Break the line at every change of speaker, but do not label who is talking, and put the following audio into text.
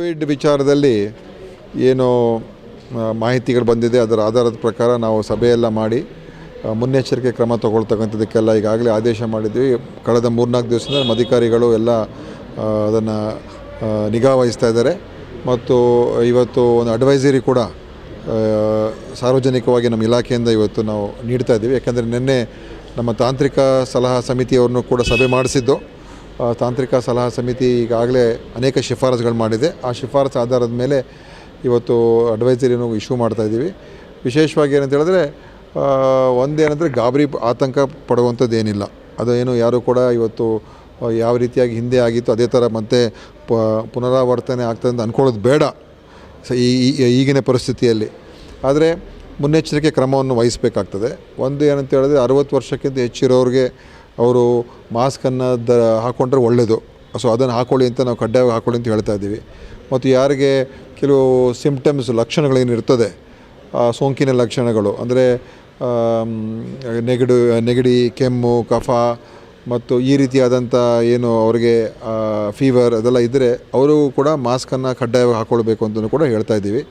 Covid ವಿಚಾರದಲ್ಲಿ ಏನು ಮಾಹಿತಿಗಳು ಬಂದಿದೆ. ಅದರ ಆಧಾರದ ಪ್ರಕಾರ ನಾವು ಸಭೆಯೆಲ್ಲ ಮಾಡಿ ಮುನ್ನೆಚ್ಚರಿಕೆ ಕ್ರಮ ತಗೊಳ್ತಕ್ಕಂಥದ್ದಕ್ಕೆಲ್ಲ ಈಗಾಗಲೇ ಆದೇಶ ಮಾಡಿದ್ವಿ. ಕಳೆದ ಮೂರ್ನಾಲ್ಕು ದಿವಸದಿಂದ ನಮ್ಮ ಅಧಿಕಾರಿಗಳು ಎಲ್ಲ ಅದನ್ನು ನಿಗಾ ವಹಿಸ್ತಾ ಇದ್ದಾರೆ. ಮತ್ತು ಇವತ್ತು ಒಂದು ಅಡ್ವೈಸರಿ ಕೂಡ ಸಾರ್ವಜನಿಕವಾಗಿ ನಮ್ಮ ಇಲಾಖೆಯಿಂದ ಇವತ್ತು ನಾವು ನೀಡ್ತಾ ಇದ್ದೀವಿ. ಯಾಕೆಂದರೆ ನಿನ್ನೆ ನಮ್ಮ ತಾಂತ್ರಿಕ ಸಲಹಾ ಸಮಿತಿಯವ್ರನ್ನೂ ಕೂಡ ಸಭೆ ಮಾಡಿಸಿದ್ದು. ತಾಂತ್ರಿಕ ಸಲಹಾ ಸಮಿತಿ ಈಗಾಗಲೇ ಅನೇಕ ಶಿಫಾರಸುಗಳು ಮಾಡಿದೆ. ಆ ಶಿಫಾರಸು ಆಧಾರದ ಮೇಲೆ ಇವತ್ತು ಅಡ್ವೈಸರಿನೂ ಇಶ್ಯೂ ಮಾಡ್ತಾ ಇದ್ದೀವಿ. ವಿಶೇಷವಾಗಿ ಏನಂತ ಹೇಳಿದ್ರೆ ಒಂದೇನಂದರೆ ಗಾಬರಿ ಆತಂಕ ಪಡುವಂಥದ್ದು ಏನಿಲ್ಲ ಅದು ಏನು ಯಾರು ಕೂಡ ಇವತ್ತು ಯಾವ ರೀತಿಯಾಗಿ ಹಿಂದೆ ಆಗಿತ್ತು, ಅದೇ ಥರ ಮತ್ತೆ ಪ, ಪುನರಾವರ್ತನೆ ಆಗ್ತದೆ ಅಂತ ಅಂದ್ಕೊಳ್ಳೋದು ಬೇಡ. ಸ ಈ- ಈಗಿನ ಪರಿಸ್ಥಿತಿಯಲ್ಲಿ. ಆದರೆ ಮುನ್ನೆಚ್ಚರಿಕೆ ಕ್ರಮವನ್ನು ವಹಿಸಬೇಕಾಗ್ತದೆ. ಒಂದು ಏನಂತ ಹೇಳಿದ್ರೆ, ಅರುವತ್ತು ವರ್ಷಕ್ಕಿಂತ ಹೆಚ್ಚಿರೋರಿಗೆ ಅವರು ಮಾಸ್ಕನ್ನು ದ ಹಾಕ್ಕೊಂಡ್ರೆ ಒಳ್ಳೆಯದು ಸೊ ಅದನ್ನು ಹಾಕ್ಕೊಳ್ಳಿ ಅಂತ ನಾವು ಕಡ್ಡಾಯವಾಗಿ ಹಾಕ್ಕೊಳ್ಳಿ ಅಂತ ಹೇಳ್ತಾ ಇದ್ದೀವಿ. ಮತ್ತು ಯಾರಿಗೆ ಕೆಲವು ಸಿಂಪ್ಟಮ್ಸ್ ಲಕ್ಷಣಗಳೇನಿರ್ತದೆ ಸೋಂಕಿನ ಲಕ್ಷಣಗಳು, ಅಂದರೆ ನೆಗಡು, ನೆಗಡಿ, ಕೆಮ್ಮು, ಕಫ, ಮತ್ತು ಈ ರೀತಿಯಾದಂಥ ಏನು ಅವರಿಗೆ ಫೀವರ್ ಅದೆಲ್ಲ ಇದ್ದರೆ ಅವರು ಕೂಡ ಮಾಸ್ಕನ್ನು ಕಡ್ಡಾಯವಾಗಿ ಹಾಕ್ಕೊಳ್ಬೇಕು ಅಂತಲೂ ಕೂಡ ಹೇಳ್ತಾ ಇದ್ದೀವಿ.